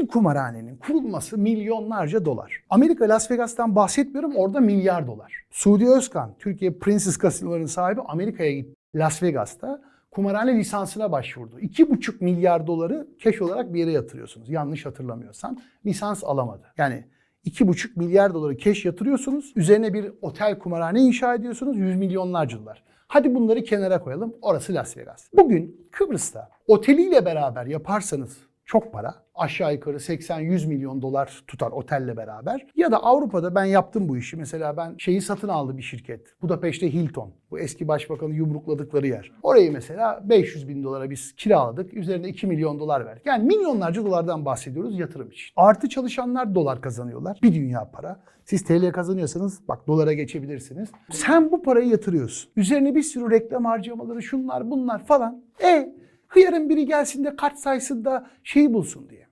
Bir kumarhanenin kurulması milyonlarca dolar. Amerika Las Vegas'tan bahsetmiyorum orada milyar dolar. Suudi Özkan, Türkiye Princess Casino'ların sahibi Amerika'ya gitti. Las Vegas'ta kumarhane lisansına başvurdu. 2,5 milyar doları keş olarak bir yere yatırıyorsunuz. Yanlış hatırlamıyorsam. Lisans alamadı. Yani 2,5 milyar doları keş yatırıyorsunuz. Üzerine bir otel kumarhane inşa ediyorsunuz. Yüz milyonlarca dolar. Hadi bunları kenara koyalım. Orası Las Vegas. Bugün Kıbrıs'ta oteliyle beraber yaparsanız çok para. Aşağı yukarı 80-100 milyon dolar tutar otelle beraber. Ya da Avrupa'da ben yaptım bu işi. Mesela ben şeyi satın aldı bir şirket. Budapeşte Hilton. Bu eski başbakanı yumrukladıkları yer. Orayı mesela 500 bin dolara biz kiraladık. Üzerine 2 milyon dolar verdik. Yani milyonlarca dolardan bahsediyoruz yatırım için. Artı çalışanlar dolar kazanıyorlar. Bir dünya para. Siz TL kazanıyorsanız bak dolara geçebilirsiniz. Sen bu parayı yatırıyorsun. Üzerine bir sürü reklam harcamaları şunlar bunlar falan. E hıyarın biri gelsin de kart saysın da şeyi bulsun diye.